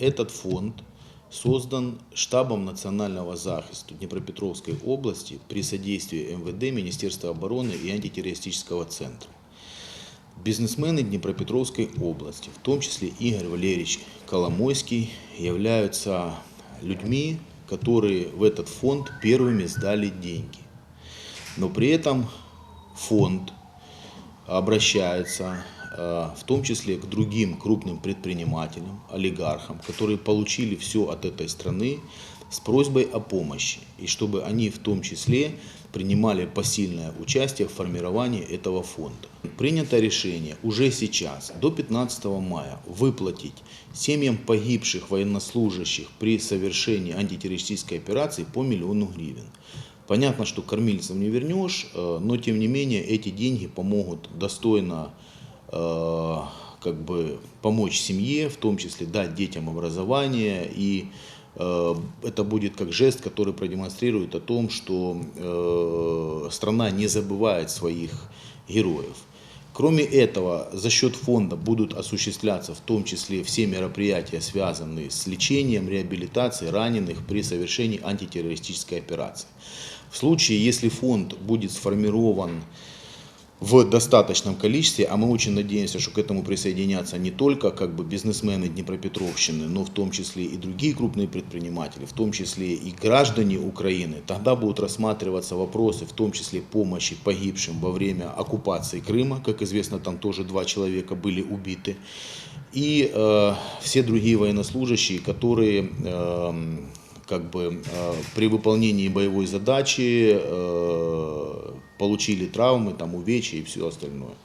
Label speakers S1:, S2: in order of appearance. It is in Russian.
S1: этот фонд создан штабом национального захисту Днепропетровской области при содействии МВД, Министерства обороны и антитеррористического центра. Бизнесмены Днепропетровской области, в том числе Игорь Валерьевич Коломойский, являются людьми, которые в этот фонд первыми сдали деньги. Но при этом фонд обращается в том числе к другим крупным предпринимателям, олигархам, которые получили все от этой страны с просьбой о помощи. И чтобы они в том числе принимали посильное участие в формировании этого фонда. Принято решение уже сейчас, до 15 мая, выплатить семьям погибших военнослужащих при совершении антитеррористической операции по миллиону гривен. Понятно, что кормильцев не вернешь, э, но тем не менее эти деньги помогут достойно э, как бы помочь семье, в том числе дать детям образование и э, это будет как жест, который продемонстрирует о том, что э, страна не забывает своих героев. Кроме этого, за счет фонда будут осуществляться в том числе все мероприятия, связанные с лечением, реабилитацией раненых при совершении антитеррористической операции. В случае, если фонд будет сформирован в достаточном количестве, а мы очень надеемся, что к этому присоединятся не только как бы бизнесмены Днепропетровщины, но в том числе и другие крупные предприниматели, в том числе и граждане Украины, тогда будут рассматриваться вопросы, в том числе помощи погибшим во время оккупации Крыма, как известно, там тоже два человека были убиты, и э, все другие военнослужащие, которые э, как бы э, при выполнении боевой задачи э, получили травмы, там увечья и все остальное.